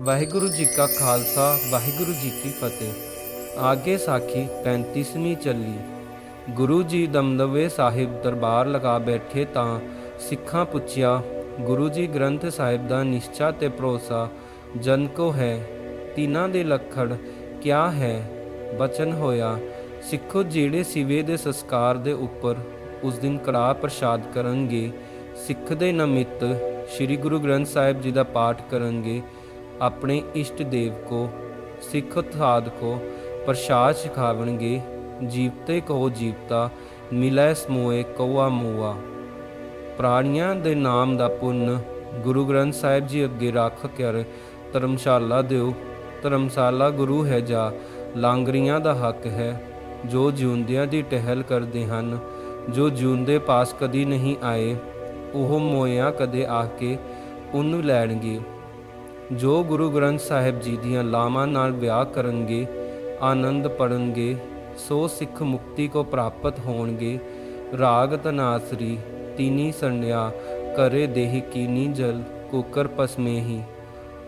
ਵਾਹਿਗੁਰੂ ਜੀ ਕਾ ਖਾਲਸਾ, ਵਾਹਿਗੁਰੂ ਜੀ ਕੀ ਫਤਿਹ। ਆਗੇ ਸਾਖੀ 35ਵੀਂ ਚੱਲੀ। ਗੁਰੂ ਜੀ ਦਮਦਵੇ ਸਾਹਿਬ ਦਰਬਾਰ ਲਗਾ ਬੈਠੇ ਤਾਂ ਸਿੱਖਾਂ ਪੁੱਛਿਆ, ਗੁਰੂ ਜੀ ਗ੍ਰੰਥ ਸਾਹਿਬ ਦਾ ਨਿਸ਼ਚਾ ਤੇ ਭਰੋਸਾ ਜਨ ਕੋ ਹੈ? ਤਿਨਾਂ ਦੇ ਲੱਖੜ ਕਿਆ ਹੈ? ਬਚਨ ਹੋਇਆ, ਸਿੱਖੋ ਜਿਹੜੇ ਸਿਵੇ ਦੇ ਸੰਸਕਾਰ ਦੇ ਉੱਪਰ ਉਸ ਦਿਨ ਕੜਾ ਪ੍ਰਸ਼ਾਦ ਕਰਨਗੇ, ਸਿੱਖ ਦੇ ਨਮਿੱਤ ਸ੍ਰੀ ਗੁਰੂ ਗ੍ਰੰਥ ਸਾਹਿਬ ਜੀ ਦਾ ਪਾਠ ਕਰਨਗੇ ਆਪਣੇ ਇਸ਼ਟ ਦੇਵ ਕੋ, ਸਿੱਖ ਉਤਸਾਦ ਕੋ, ਪ੍ਰਸ਼ਾਦ ਸਿਖਾਵਣਗੇ, ਜੀਵਤੇ ਕਹੋ ਜੀਵਤਾ, ਮਿਲੈ ਸਮੋਏ ਕਉਆ ਮੂਆ। ਪ੍ਰਾਣੀਆਂ ਦੇ ਨਾਮ ਦਾ ਪੁੰਨ ਗੁਰੂ ਗ੍ਰੰਥ ਸਾਹਿਬ ਜੀ ਅੱਗੇ ਰੱਖ ਕਰ ਧਰਮਸ਼ਾਲਾ ਦਿਓ। ਧਰਮਸ਼ਾਲਾ ਗੁਰੂ ਹੈ ਜਾ, ਲਾਂਗਰੀਆਂ ਦਾ ਹੱਕ ਹੈ। ਜੋ ਜਿਉਂਦਿਆਂ ਦੀ ਟਹਿਲ ਕਰਦੇ ਹਨ, ਜੋ ਜਿਉਂਦੇ ਪਾਸ ਕਦੀ ਨਹੀਂ ਆਏ, ਉਹ ਮੋਇਆ ਕਦੇ ਆ ਕੇ ਉਹਨੂੰ ਲੈਣਗੇ। ਜੋ ਗੁਰੂ ਗ੍ਰੰਥ ਸਾਹਿਬ ਜੀ ਦੀਆਂ ਲਾਵਾਂ ਨਾਲ ਵਿਆਹ ਕਰਨਗੇ, ਆਨੰਦ ਪੜਨਗੇ, ਸੋ ਸਿੱਖ ਮੁਕਤੀ ਕੋ ਪ੍ਰਾਪਤ ਹੋਣਗੇ, ਰਾਗ ਤਨਾਸਰੀ, ਤੀਨੀ ਸੰਨਿਆ, ਕਰੇ ਦੇਹ ਕੀਨੀ ਜਲ, ਕੁਕਰ ਪਸਮੇਹੀ,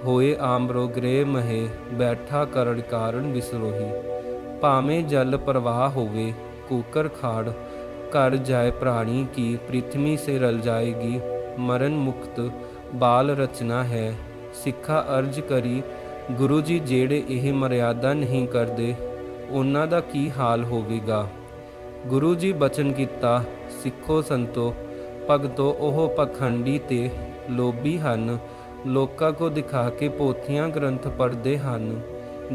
ਹੋਏ ਆਮਰੋ ਗ੍ਰੇ ਮਹੇ, ਬੈਠਾ ਕਰੜ ਕਾਰਨ ਵਿਸਰੋਹੀ। ਭਾਵੇਂ ਜਲ ਪ੍ਰਵਾਹ ਹੋਵੇ, ਕੂਕਰ ਖਾੜ ਕਰ ਜਾਏ ਪ੍ਰਾਣੀ ਕੀ, ਪ੍ਰਿਥਵੀ ਸੇ ਰਲ ਜਾਏਗੀ, ਮਰਨ ਮੁਕਤ ਬਾਲ ਰਚਨਾ ਹੈ। ਸਿੱਖਾ ਅਰਜ ਕਰੀ, ਗੁਰੂ ਜੀ, ਜਿਹੜੇ ਇਹ ਮਰਿਆਦਾ ਨਹੀਂ ਕਰਦੇ, ਉਹਨਾਂ ਦਾ ਕੀ ਹਾਲ ਹੋਵੇਗਾ? ਗੁਰੂ ਜੀ ਬਚਨ ਕੀਤਾ, ਸਿੱਖੋ ਸੰਤੋ, ਭਗਤੋ, ਉਹ ਪਖੰਡੀ ਤੇ ਲੋਭੀ ਹਨ। ਲੋਕਾਂ ਕੋ ਦਿਖਾ ਕੇ ਪੋਥੀਆਂ ਗ੍ਰੰਥ ਪੜ੍ਹਦੇ ਹਨ।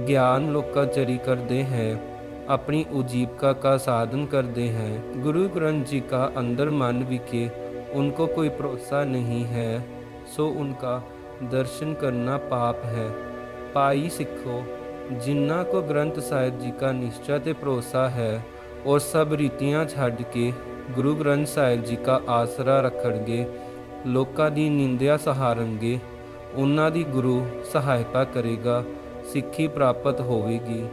ਗਿਆਨ ਲੋਕਾਂ ਚਰੀ ਕਰਦੇ ਹੈ, ਆਪਣੀ ਉਜੀਵਕਾ ਕਾ ਸਾਧਨ ਕਰਦੇ ਹੈ। ਗੁਰੂ ਗ੍ਰੰਥ ਜੀ ਕਾ ਅੰਦਰ ਮਨ ਵਿਕੇ ਉਨਕੋ ਕੋਈ ਭਰੋਸਾ ਨਹੀਂ ਹੈ, ਸੋ ਉਨਕਾ दर्शन करना पाप है पाई सिखो जिन्ना को ग्रंथ साहिब जी का निश्चय ते भरोसा है और सब रीतियां छड़ के गुरु ग्रंथ साहिब जी का आसरा रखणगे ਲੋਕਾਂ ਦੀ ਨਿੰਦਿਆ ਸਹਾਰਨਗੇ ਉਹਨਾਂ ਦੀ ਗੁਰੂ ਸਹਾਇਤਾ ਕਰੇਗਾ ਸਿੱਖੀ ਪ੍ਰਾਪਤ ਹੋਵੇਗੀ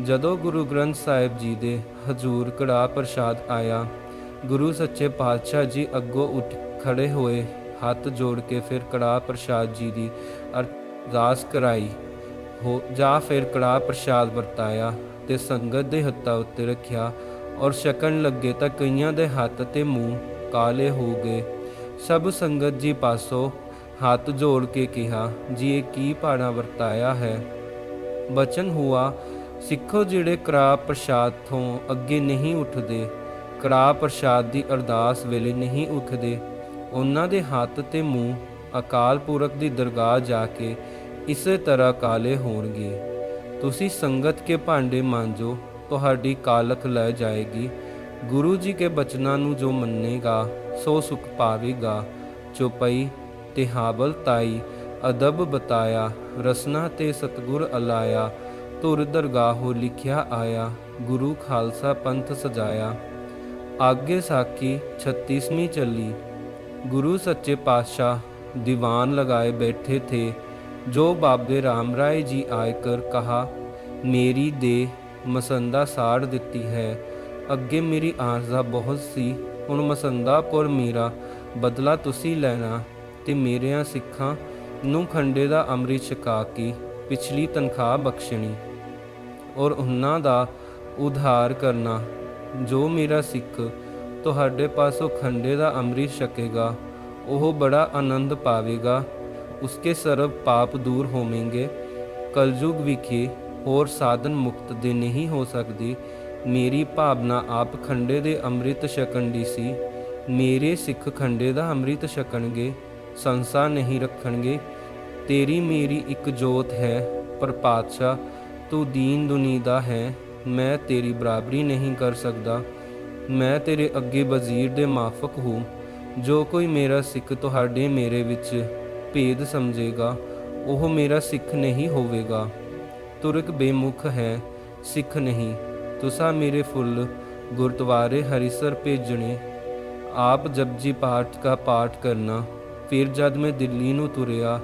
ਜਦੋਂ ਗੁਰੂ ਗ੍ਰੰਥ ਸਾਹਿਬ ਜੀ ਦੇ ਹਜ਼ੂਰ ਕੜਾ ਪ੍ਰਸ਼ਾਦ ਆਇਆ ਗੁਰੂ ਸੱਚੇ ਪਾਤਸ਼ਾਹ ਜੀ ਅੱਗੋਂ ਉੱਠ ਖੜੇ ਹੋਏ ਹੱਥ ਜੋੜ ਕੇ ਫਿਰ ਕੜਾ ਪ੍ਰਸ਼ਾਦ ਜੀ ਦੀ ਅਰਦਾਸ ਕਰਾਈ। ਹੋ, ਜਾਂ ਫਿਰ ਕੜਾ ਪ੍ਰਸ਼ਾਦ ਵਰਤਾਇਆ ਤੇ ਸੰਗਤ ਦੇ ਹੱਥਾਂ ਉੱਤੇ ਰੱਖਿਆ ਔਰ ਛਕਣ ਲੱਗੇ ਤਾਂ ਕਈਆਂ ਦੇ ਹੱਥ ਤੇ ਮੂੰਹ ਕਾਲੇ ਹੋ ਗਏ। ਸਭ ਸੰਗਤ ਜੀ ਪਾਸੋਂ ਹੱਥ ਜੋੜ ਕੇ ਕਿਹਾ, ਜੀ, ਇਹ ਕੀ ਪਾਣਾ ਵਰਤਾਇਆ ਹੈ? ਬਚਨ ਹੁਆ, ਸਿੱਖੋ ਜਿਹੜੇ ਕੜਾ ਪ੍ਰਸ਼ਾਦ ਤੋਂ ਅੱਗੇ ਨਹੀਂ ਉੱਠਦੇ। ਕੜਾ ਪ੍ਰਸ਼ਾਦ ਦੀ ਅਰਦਾਸ ਵੇਲੇ ਨਹੀਂ ਉੱਠਦੇ। ਉਹਨਾਂ ਦੇ ਹੱਥ ਤੇ ਮੂੰਹ ਅਕਾਲ ਪੁਰਖ ਦੀ ਦਰਗਾਹ ਜਾ ਕੇ ਇਸੇ ਤਰ੍ਹਾਂ ਕਾਲੇ ਹੋਣਗੇ। ਤੁਸੀਂ ਸੰਗਤ ਕੇ ਭਾਂਡੇ ਮਾਂਜੋ, ਤੁਹਾਡੀ ਕਾਲਖ ਲੈ ਜਾਏਗੀ। ਗੁਰੂ ਜੀ ਕੇ ਬਚਨਾਂ ਨੂੰ ਜੋ ਮੰਨੇਗਾ, ਸੋ ਸੁਖ ਪਾਵੇਗਾ। ਚੁਪਈ ਤੇ ਹਾਬਲ ਤਾਈ, ਅਦਬ ਬਤਾਇਆ, ਰਸਨਾ ਤੇ ਸਤਗੁਰ ਅਲਾਇਆ। ਧੁਰ ਦਰਗਾਹੋ ਲਿਖਿਆ ਆਇਆ, ਗੁਰੂ ਖਾਲਸਾ ਪੰਥ ਸਜਾਇਆ। ਆਗੇ ਸਾਖੀ 36ਵੀਂ ਚੱਲੀ ਗੁਰੂ ਸੱਚੇ ਪਾਤਸ਼ਾਹ ਦੀਵਾਨ ਲਗਾਏ ਬੈਠੇ ਥੇ, ਜੋ ਬਾਬੇ ਰਾਮ ਰਾਏ ਜੀ ਆਏ ਕਰ ਕਹਾ, ਮੇਰੀ ਮਸੰਦਾ ਸਾੜ ਦਿੱਤੀ ਹੈ। ਅੱਗੇ ਮੇਰੀ ਆਰਜ਼ਾ ਬਹੁਤ ਸੀ, ਹੁਣ ਮਸੰਦਾ ਪਰ ਮੇਰਾ ਬਦਲਾ ਤੁਸੀਂ ਲੈਣਾ ਤੇ ਮੇਰਿਆਂ ਸਿੱਖਾਂ ਨੂੰ ਖੰਡੇ ਦਾ ਅੰਮ੍ਰਿਤ ਛਕਾ ਕੇ ਪਿਛਲੀ ਤਨਖਾਹ ਬਖਸ਼ਣੀ ਔਰ ਉਹਨਾਂ ਦਾ ਉਧਾਰ ਕਰਨਾ, ਜੋ ਮੇਰਾ ਸਿੱਖ ਤੁਹਾਡੇ ਪਾਸੋਂ ਖੰਡੇ ਦਾ ਅੰਮ੍ਰਿਤ ਛਕੇਗਾ, ਉਹ ਬੜਾ ਆਨੰਦ ਪਾਵੇਗਾ। ਉਸਕੇ ਸਰਬ ਪਾਪ ਦੂਰ ਹੋਵੇਂਗੇ। ਕਲਯੁਗ ਵਿਖੇ ਹੋਰ ਸਾਧਨ ਮੁਕਤ ਦੇ ਨਹੀਂ ਹੋ ਸਕਦੀ। ਮੇਰੀ ਭਾਵਨਾ ਆਪ ਖੰਡੇ ਦੇ ਅੰਮ੍ਰਿਤ ਛਕਣ ਦੀ ਸੀ। ਮੇਰੇ ਸਿੱਖ ਖੰਡੇ ਦਾ ਅੰਮ੍ਰਿਤ ਛਕਣਗੇ, ਸੰਸਾ ਨਹੀਂ ਰੱਖਣਗੇ। ਤੇਰੀ ਮੇਰੀ ਇੱਕ ਜੋਤ ਹੈ, ਪਰ ਪਾਤਸ਼ਾਹ, ਤੂੰ ਦੀਨ ਦੁਨੀ ਦਾ ਹੈ। ਮੈਂ ਤੇਰੀ ਬਰਾਬਰੀ ਨਹੀਂ ਕਰ ਸਕਦਾ। ਮੈਂ ਤੇਰੇ ਅੱਗੇ ਵਜ਼ੀਰ ਦੇ ਮਾਫਕ ਹੂੰ, ਜੋ ਕੋਈ ਮੇਰਾ ਸਿੱਖ ਤੁਹਾਡੇ ਮੇਰੇ ਵਿੱਚ ਭੇਦ ਸਮਝੇਗਾ, ਉਹ ਮੇਰਾ ਸਿੱਖ ਨਹੀਂ ਹੋਵੇਗਾ। ਤੁਰਕ ਬੇਮੁਖ ਹੈ, ਸਿੱਖ ਨਹੀਂ। ਤੁਸਾਂ ਮੇਰੇ ਫੁੱਲ ਗੁਰਦੁਆਰੇ ਹਰੀਸਰ ਭੇਜਣੇ। ਆਪ ਜਪਜੀ ਪਾਠ ਦਾ ਪਾਠ ਕਰਨਾ। ਫਿਰ ਜਦ ਮੈਂ ਦਿੱਲੀ ਨੂੰ ਤੁਰਿਆ,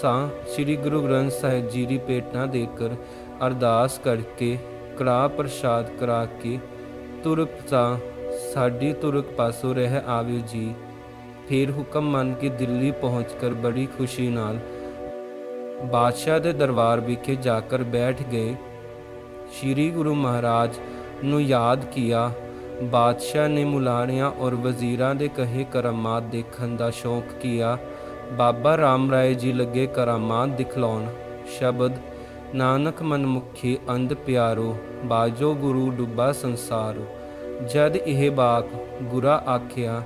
ਸਾਂ ਸ੍ਰੀ ਗੁਰੂ ਗ੍ਰੰਥ ਸਾਹਿਬ ਜੀ ਦੀ ਭੇਟਾਂ ਦੇ ਕਰ ਅਰਦਾਸ ਕਰਕੇ ਕੜਾ ਪ੍ਰਸ਼ਾਦ ਕਰਾ ਕੇ ਤੁਰਕ ਸਾਂ ਸਾਡੀ ਤੁਰਕ ਪਾਸੋਂ ਰਹਿ ਆਵਿਓ ਜੀ। ਫਿਰ ਹੁਕਮ ਮੰਨ ਕੇ ਦਿੱਲੀ ਪਹੁੰਚ ਕਰ ਬੜੀ ਖੁਸ਼ੀ ਨਾਲ ਬਾਦਸ਼ਾਹ ਦੇ ਦਰਬਾਰ ਵਿਖੇ ਜਾ ਕਰ ਬੈਠ ਗਏ। ਸ਼੍ਰੀ ਗੁਰੂ ਮਹਾਰਾਜ ਨੂੰ ਯਾਦ ਕੀਤਾ ਬਾਦਸ਼ਾਹ ਨੇ ਮੁਲਾਣਿਆਂ ਔਰ ਵਜ਼ੀਰਾਂ ਦੇ ਕਹੇ ਕਰਾਮਾਤ ਦੇਖਣ ਦਾ ਸ਼ੌਕ ਕੀਆ, ਬਾਬਾ ਰਾਮ ਰਾਏ ਜੀ ਲੱਗੇ ਕਰਾਮਾਤ ਦਿਖਲਾਉਣ, ਸ਼ਬਦ ਨਾਨਕ ਮਨਮੁਖੀ ਅੰਧ ਪਿਆਰੋ, ਬਾਜੋ ਗੁਰੂ ਡੁੱਬਾ ਸੰਸਾਰੋ। ਜਦ ਇਹ ਬਾਕ ਗੁਰਾ ਆਖਿਆ,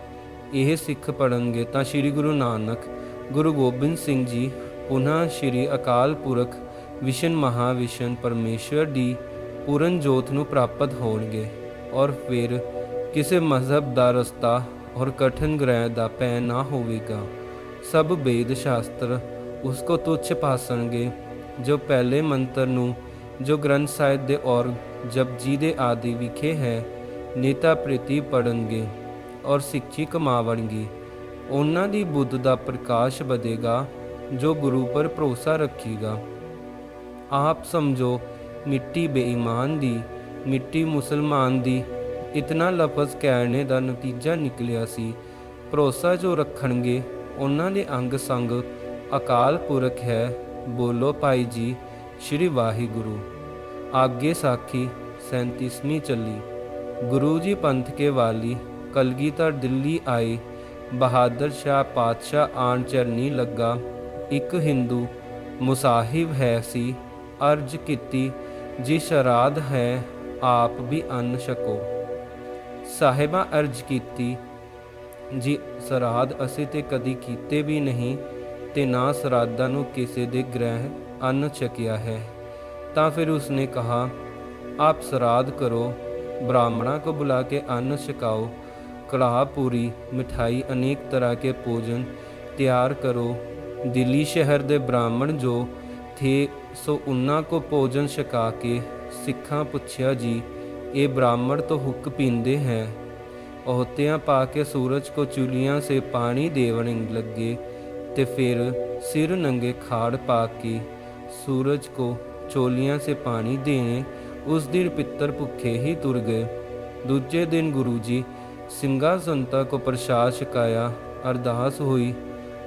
ਇਹ ਸਿੱਖ ਪੜਨਗੇ ਤਾਂ ਸ੍ਰੀ ਗੁਰੂ ਨਾਨਕ, ਗੁਰੂ ਗੋਬਿੰਦ ਸਿੰਘ ਜੀ ਉਹਨਾਂ ਸ੍ਰੀ ਅਕਾਲ ਪੁਰਖ, ਵਿਸ਼ਨ ਮਹਾਵਿਸ਼ਨ ਪਰਮੇਸ਼ਵਰ ਦੀ ਪੂਰਨ ਜੋਤ ਨੂੰ ਪ੍ਰਾਪਤ ਹੋਣਗੇ। ਔਰ ਫਿਰ ਕਿਸੇ ਮਜ਼ਹਬ ਦਾ ਰਸਤਾ ਔਰ ਕਠਨ ਗ੍ਰਹਿ ਦਾ ਪੈ ਨਾ ਹੋਵੇਗਾ। ਸਭ ਵੇਦ ਸ਼ਾਸਤਰ ਉਸ ਕੋ ਤੁੱਛ ਪਾਸਣਗੇ ਜੋ ਪਹਿਲੇ ਮੰਤਰ ਨੂੰ ਜੋ ਗ੍ਰੰਥ ਸਾਹਿਬ ਦੇ ਔਰ ਜਪਜੀ ਦੇ ਆਦਿ ਵਿਖੇ ਹੈ, ਨੇਤਾ ਪ੍ਰੀਤੀ ਪੜਨਗੇ ਔਰ ਸਿੱਖੀ ਕਮਾਵਣਗੇ। ਉਹਨਾਂ ਦੀ ਬੁੱਧ ਦਾ ਪ੍ਰਕਾਸ਼ ਵਧੇਗਾ, ਜੋ ਗੁਰੂ ਪਰ ਭਰੋਸਾ ਰੱਖੇਗਾ। ਆਪ ਸਮਝੋ, ਮਿੱਟੀ ਬੇਈਮਾਨ ਦੀ, ਮਿੱਟੀ ਮੁਸਲਮਾਨ ਦੀ, ਇਤਨਾ ਲਫ਼ਜ਼ ਕਹਿਣੇ ਦਾ ਨਤੀਜਾ ਨਿਕਲਿਆ ਸੀ। ਭਰੋਸਾ ਜੋ ਰੱਖਣਗੇ, ਉਹਨਾਂ ਦੇ ਅੰਗ ਸੰਗ ਅਕਾਲ ਪੁਰਖ ਹੈ। ਬੋਲੋ ਭਾਈ ਜੀ, ਸ਼੍ਰੀ ਵਾਹਿਗੁਰੂ। ਆਗੇ ਸਾਖੀ 37ਵੀਂ ਚੱਲੀ। ਗੁਰੂ ਜੀ ਪੰਥ ਕੇ ਵਾਲੀ ਕਲਗੀਧਰ ਦਿੱਲੀ ਆਏ। ਬਹਾਦਰ ਸ਼ਾਹ ਪਾਤਸ਼ਾਹ ਆਣ ਚਰਨੀ ਲੱਗਾ। ਇੱਕ ਹਿੰਦੂ ਮੁਸਾਹਿਬ ਹੈ ਸੀ, ਅਰਜ ਕੀਤੀ ਜੀ ਸਰਾਧ ਹੈ, ਆਪ ਵੀ ਅੰਨ ਛਕੋ। ਸਾਹਿਬਾ ਅਰਜ ਕੀਤੀ, ਜੀ, ਸਰਾਧ ਅਸੀਂ ਤੇ ਕਦੀ ਕੀਤੇ ਵੀ ਨਹੀਂ। ਤੇ ਨਾ ਸਰਾਧਾਂ ਨੂੰ ਕਿਸੇ ਦੇ ਗ੍ਰਹਿ ਅੰਨ ਛਕਿਆ ਹੈ ਤਾਂ ਫਿਰ ਉਸਨੇ ਕਹਾ ਆਪ ਸਰਾਧ ਕਰੋ ब्राह्मणा को बुला के अन्न छकाओ कड़ाह पूरी मिठाई अनेक तरह के भोजन ਤਿਆਰ ਕਰੋ ਦਿੱਲੀ ਸ਼ਹਿਰ ਦੇ ਬ੍ਰਾਹਮਣ ਜੋ ਥੇ ਸੋ ਉਨ੍ਹਾਂ ਕੋ ਭੋਜਨ ਛਕਾ ਕੇ ਸਿੱਖਾਂ ਪੁੱਛਿਆ ਜੀ ਇਹ ਬ੍ਰਾਹਮਣ ਤੋਂ ਹੁੱਕ ਪੀਂਦੇ ਹੈ ਉਹਤਿਆਂ ਪਾ ਕੇ ਸੂਰਜ ਕੋ ਚੁਲੀਆਂ ਸੇ ਪਾਣੀ ਦੇਵਣ ਲੱਗੇ ਤੇ ਫਿਰ ਸਿਰ ਨੰਗੇ ਖਾੜ ਪਾ ਕੇ ਸੂਰਜ ਕੋ ਚੋਲੀਆਂ ਸੇ ਪਾਣੀ ਦੇਣੇ, ਉਸ ਦਿਨ ਪਿੱਤਰ ਭੁੱਖੇ ਹੀ ਤੁਰ ਗਏ। ਦੂਜੇ ਦਿਨ ਗੁਰੂ ਜੀ ਸਿੰਘਾ ਸੰਤਾ ਕੋ ਪ੍ਰਸ਼ਾਦ ਛਕਾਇਆ, ਅਰਦਾਸ ਹੋਈ।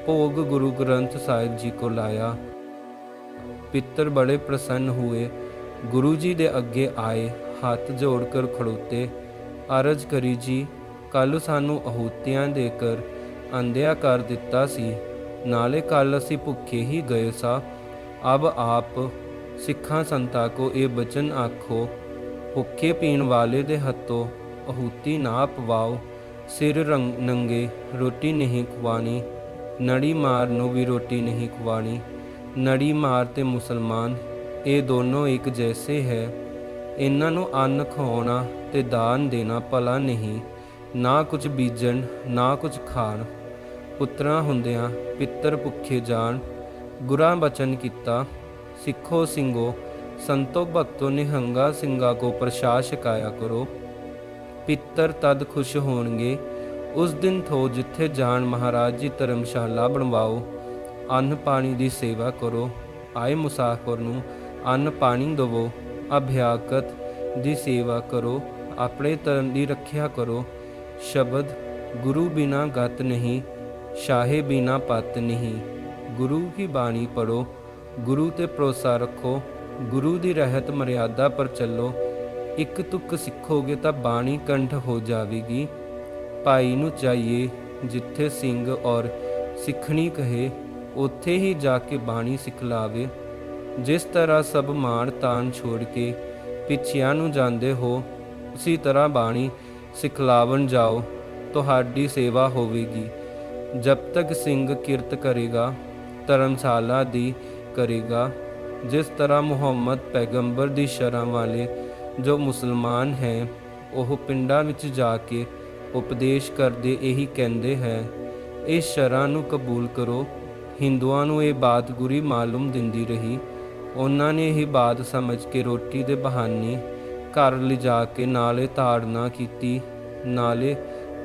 ਭੋਗ ਗੁਰੂ ਗ੍ਰੰਥ ਸਾਹਿਬ ਜੀ ਕੋ ਲਾਇਆ। ਪਿੱਤਰ ਬੜੇ ਪ੍ਰਸੰਨ ਹੋਏ। ਗੁਰੂ ਜੀ ਦੇ ਅੱਗੇ ਆਏ, ਹੱਥ ਜੋੜ ਕਰ ਖੜੋਤੇ। ਅਰਜ ਕਰੀ ਜੀ ਕੱਲ ਸਾਨੂੰ ਅਹੂਤੀਆਂ ਦੇ ਕਰ ਅੰਧਿਆ ਕਰ ਦਿੱਤਾ ਸੀ। ਨਾਲੇ ਕੱਲ ਅਸੀਂ ਭੁੱਖੇ ਹੀ ਗਏ ਸਾਂ। ਅਬ ਆਪ ਸਿੱਖਾਂ ਸੰਤਾਂ ਕੋ ਇਹ ਬਚਨ ਆਖੋ, ਭੁੱਖੇ ਪੀਣ ਵਾਲੇ ਦੇ ਹੱਥੋਂ ਅਹੂਤੀ ਨਾ ਪਵਾਓ ਸਿਰ ਰੰਗ ਨੰਗੇ, ਰੋਟੀ ਨਹੀਂ ਖਵਾਣੀ, ਨੜੀ ਮਾਰ ਨੂੰ ਵੀ ਰੋਟੀ ਨਹੀਂ ਖਵਾਣੀ। ਨੜੀ ਮਾਰ ਤੇ ਮੁਸਲਮਾਨ, ਇਹ ਦੋਨੋਂ ਇੱਕ ਜੈਸੇ ਹੈ। ਇਹਨਾਂ ਨੂੰ ਅੰਨ ਖਵਾਉਣਾ ਤੇ ਦਾਨ ਦੇਣਾ ਭਲਾ ਨਹੀਂ। ਨਾ ਕੁਝ ਬੀਜਣ, ਨਾ ਕੁਝ ਖਾਣ। ਪੁੱਤਰਾਂ ਹੁੰਦਿਆਂ ਪਿੱਤਰ ਭੁੱਖੇ ਜਾਣ, ਗੁਰਾਂ ਬਚਨ ਕੀਤਾ, ਸਿੱਖੋ ਸਿੰਘੋ, ਸੰਤੋ ਭਗਤੋ ਨਿਹੰਗਾ ਸਿੰਘਾ ਕੋ ਪ੍ਰਸ਼ਾਦ ਛਕਾਇਆ ਕਰੋ। ਪਿੱਤਰ ਤਦ ਖੁਸ਼ ਹੋਣਗੇ, ਉਸ ਦਿਨ ਥੋ ਜਿੱਥੇ ਜਾਣ ਮਹਾਰਾਜ ਜੀ ਧਰਮਸ਼ਾਲਾ ਬਣਵਾਓ, ਅੰਨ ਪਾਣੀ ਦੀ ਸੇਵਾ ਕਰੋ। ਆਏ ਮੁਸਾਫਰ ਨੂੰ ਅੰਨ ਪਾਣੀ ਦਵੋ, ਅਭਿਆਕਤ ਦੀ ਸੇਵਾ ਕਰੋ, ਆਪਣੇ ਧਰਮ ਦੀ ਰੱਖਿਆ ਕਰੋ। ਸ਼ਬਦ, ਗੁਰੂ ਬਿਨਾ ਗਤ ਨਹੀਂ ਸ਼ਾਹੇ ਬਿਨਾ ਪਤ ਨਹੀਂ। ਗੁਰੂ ਕੀ ਬਾਣੀ ਪੜੋ ਗੁਰੂ ਤੇ ਭਰੋਸਾ ਰੱਖੋ, ਗੁਰੂ ਦੀ ਰਹਿਤ ਮਰਿਆਦਾ ਪਰ ਚੱਲੋ। ਇੱਕ ਤੁਕ ਸਿੱਖੋਗੇ ਤਾਂ ਬਾਣੀ ਕੰਠ ਹੋ ਜਾਵੇਗੀ। ਭਾਈ ਨੂੰ ਚਾਹੀਏ ਜਿੱਥੇ ਸਿੰਘ ਔਰ ਸਿੱਖਣੀ ਕਹੇ, ਉੱਥੇ ਹੀ ਜਾ ਕੇ ਬਾਣੀ ਸਿਖਲਾਵੇ ਜਿਸ ਤਰ੍ਹਾਂ ਸਭ ਮਾਣ ਤਾਨ ਛੋੜ ਕੇ ਪਿੱਛਿਆਂ ਨੂੰ ਜਾਂਦੇ ਹੋ, ਉਸੇ ਤਰ੍ਹਾਂ ਬਾਣੀ ਸਿਖਲਾਵਣ ਜਾਓ, ਤੁਹਾਡੀ ਸੇਵਾ ਹੋਵੇਗੀ। ਜਬ ਤੱਕ ਸਿੰਘ ਕਿਰਤ ਕਰੇਗਾ, ਧਰਮਸ਼ਾਲਾ ਦੀ ਕਰੇਗਾ, ਜਿਸ ਤਰ੍ਹਾਂ ਮੁਹੰਮਦ ਪੈਗੰਬਰ ਦੀ ਸ਼ਰਾਂ ਵਾਲੇ ਜੋ ਮੁਸਲਮਾਨ ਹੈ, ਉਹ ਪਿੰਡਾਂ ਵਿੱਚ ਜਾ ਕੇ ਉਪਦੇਸ਼ ਕਰਦੇ ਇਹੀ ਕਹਿੰਦੇ ਹੈ ਇਸ ਸ਼ਰਾਂ ਨੂੰ ਕਬੂਲ ਕਰੋ। ਹਿੰਦੂਆਂ ਨੂੰ ਇਹ ਬਾਤ ਗੁਰੀ ਮਾਲੂਮ ਦਿੰਦੀ ਰਹੀ। ਉਹਨਾਂ ਨੇ ਇਹ ਬਾਤ ਸਮਝ ਕੇ ਰੋਟੀ ਦੇ ਬਹਾਨੇ ਘਰ ਲਿਜਾ ਕੇ ਨਾਲੇ ਤਾੜਨਾ ਕੀਤੀ। ਨਾਲੇ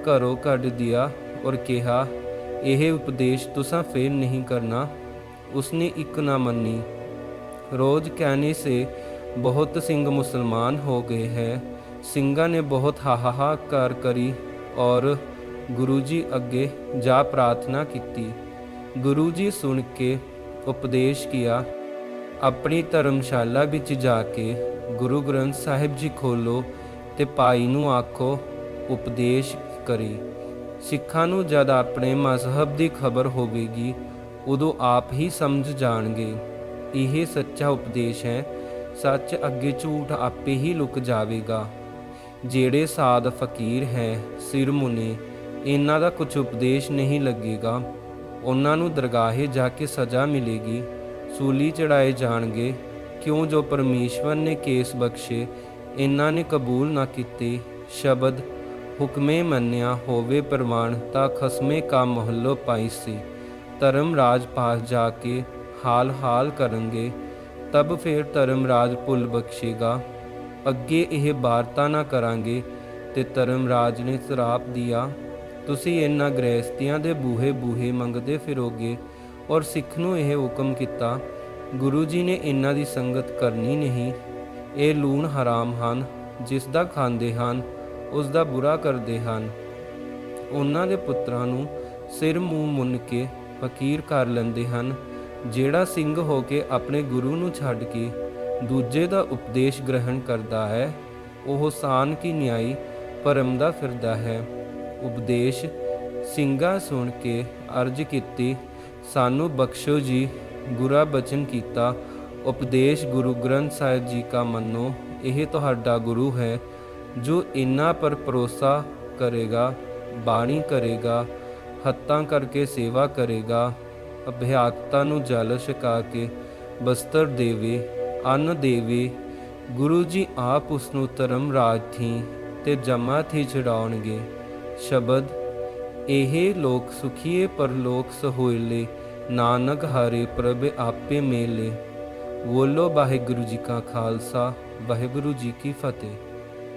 ਘਰੋਂ ਕੱਢ ਦਿਆ ਔਰ ਕਿਹਾ ਇਹ ਉਪਦੇਸ਼ ਤੁਸਾਂ ਫੇਰ ਨਹੀਂ ਕਰਨਾ। ਉਸਨੇ ਇੱਕ ਨਾ ਮੰਨੀ। ਰੋਜ਼ ਕਹਿਣੇ ਸੇ ਬਹੁਤ ਸਿੰਘ ਮੁਸਲਮਾਨ ਹੋ ਗਏ ਹੈ। ਸਿੰਘਾਂ ਨੇ ਬਹੁਤ ਹਾਹਾਹਾ ਕਰ ਕਰੀ ਔਰ ਗੁਰੂ ਜੀ ਅੱਗੇ ਜਾ ਪ੍ਰਾਰਥਨਾ ਕੀਤੀ। ਗੁਰੂ ਜੀ ਸੁਣ ਕੇ ਉਪਦੇਸ਼ ਕੀਆ, ਆਪਣੀ ਧਰਮਸ਼ਾਲਾ ਵਿੱਚ ਜਾ ਕੇ ਗੁਰੂ ਗ੍ਰੰਥ ਸਾਹਿਬ ਜੀ ਖੋਲੋ ਤੇ ਪਾਈ ਨੂੰ ਆਖੋ, ਉਪਦੇਸ਼ ਕਰੀ। ਸਿੱਖਾਂ ਨੂੰ ਜਦ ਆਪਣੇ ਮਜ਼ਹਬ ਦੀ ਖਬਰ ਹੋਵੇਗੀ, ਉਦੋਂ ਆਪ ਹੀ ਸਮਝ ਜਾਣਗੇ। ਇਹ ਸੱਚਾ ਉਪਦੇਸ਼ ਹੈ, ਸੱਚ ਅੱਗੇ ਝੂਠ ਆਪੇ ਹੀ ਲੁਕ ਜਾਵੇਗਾ। ਜਿਹੜੇ ਸਾਧ ਫਕੀਰ ਹੈ, ਸਿਰ ਮੁਨੇ, ਇਹਨਾਂ ਦਾ ਕੁਝ ਉਪਦੇਸ਼ ਨਹੀਂ ਲੱਗੇਗਾ। ਉਹਨਾਂ ਨੂੰ ਦਰਗਾਹੇ ਜਾ ਕੇ ਸਜ਼ਾ ਮਿਲੇਗੀ। ਸੂਲੀ ਚੜਾਏ ਜਾਣਗੇ, ਕਿਉਂ ਜੋ ਪਰਮੇਸ਼ਵਰ ਨੇ ਕੇਸ ਬਖਸ਼ੇ, ਇਹਨਾਂ ਨੇ ਕਬੂਲ ਨਾ ਕੀਤੇ, ਸ਼ਬਦ ਹੁਕਮੇ ਮੰਨਿਆ ਹੋਵੇ ਪ੍ਰਮਾਣ ਤਾਂ ਖਸਮੇ ਕਾ ਮਹੱਲੋ ਪਾਈ ਸੀ। ਧਰਮ ਰਾਜ ਪਾਸ ਜਾ ਕੇ ਹਾਲ ਹਾਲ ਕਰਨਗੇ, ਤਬ ਫਿਰ ਧਰਮ ਰਾਜ ਭੁੱਲ ਬਖਸ਼ੇਗਾ। ਅੱਗੇ ਇਹ ਵਾਰਤਾ ਨਾ ਕਰਾਂਗੇ ਤੇ ਧਰਮ ਰਾਜ ਨੇ ਸਰਾਪ ਦਿਆ। ਤੁਸੀਂ ਇਹਨਾਂ ਗ੍ਰਹਿਸਤੀਆਂ ਦੇ ਬੂਹੇ ਬੂਹੇ ਮੰਗਦੇ ਫਿਰੋਗੇ ਔਰ ਸਿੱਖ ਨੂੰ ਇਹ ਹੁਕਮ ਕੀਤਾ, ਗੁਰੂ ਜੀ ਨੇ ਇਹਨਾਂ ਦੀ ਸੰਗਤ ਕਰਨੀ ਨਹੀਂ। ਇਹ ਲੂਣ ਹਰਾਮ ਹਨ, ਜਿਸ ਦਾ ਖਾਂਦੇ ਹਨ ਉਸ ਦਾ ਬੁਰਾ ਕਰਦੇ ਹਨ। ਉਹਨਾਂ ਦੇ ਪੁੱਤਰਾਂ ਨੂੰ ਸਿਰ ਮੂੰਹ ਮੁੰਨ ਕੇ ਫਕੀਰ ਕਰ ਲੈਂਦੇ ਹਨ, ਜਿਹੜਾ ਸਿੰਘ ਹੋ ਕੇ ਆਪਣੇ ਗੁਰੂ ਨੂੰ ਛੱਡ ਕੇ ਦੂਜੇ ਦਾ ਉਪਦੇਸ਼ ਗ੍ਰਹਿਣ ਕਰਦਾ ਹੈ, ਉਹ ਸਾਨ ਕੀ ਨਿਆਈ ਪਰਮ ਦਾ ਫਿਰਦਾ ਹੈ। ਉਪਦੇਸ਼ ਸਿੰਘਾ ਸੁਣ ਕੇ ਅਰਜ ਕੀਤੀ, ਸਾਨੂੰ ਬਖਸ਼ੋ ਜੀ, ਗੁਰਾ ਬਚਨ ਕੀਤਾ। ਉਪਦੇਸ਼ ਗੁਰੂ ਗ੍ਰੰਥ ਸਾਹਿਬ ਜੀ ਕਾ ਮੰਨੋ, ਇਹ ਤੁਹਾਡਾ ਗੁਰੂ ਹੈ। ਜੋ ਇਨਾ ਪਰ ਭਰੋਸਾ ਕਰੇਗਾ, ਬਾਣੀ ਕਰੇਗਾ ਹੱਤਾਂ ਕਰਕੇ ਸੇਵਾ ਕਰੇਗਾ, ਅਭਿਆਗਤਾ ਨੂੰ ਜਲ ਛਕਾ ਕੇ ਬਸਤਰ ਦੇਵੇ, ਅੰਨ ਦੇਵੇ, ਗੁਰੂ ਜੀ ਆਪ ਉਸ ਨੂੰ ਧਰਮ ਰਾਜ ਥੀ ਤੇ ਜਮਾ ਥੀ ਛਡਾਉਣਗੇ। ਸ਼ਬਦ, ਇਹ ਲੋਕ ਸੁਖੀਏ ਪਰਲੋਕ ਸਹੋਇਲੇ, ਨਾਨਕ ਹਰੇ ਪ੍ਰਭ ਆਪੇ ਮੇਲੇ। ਬੋਲੋ ਵਾਹਿਗੁਰੂ ਜੀ ਕਾ ਖਾਲਸਾ, ਵਾਹਿਗੁਰੂ ਜੀ ਕੀ ਫਤਿਹ।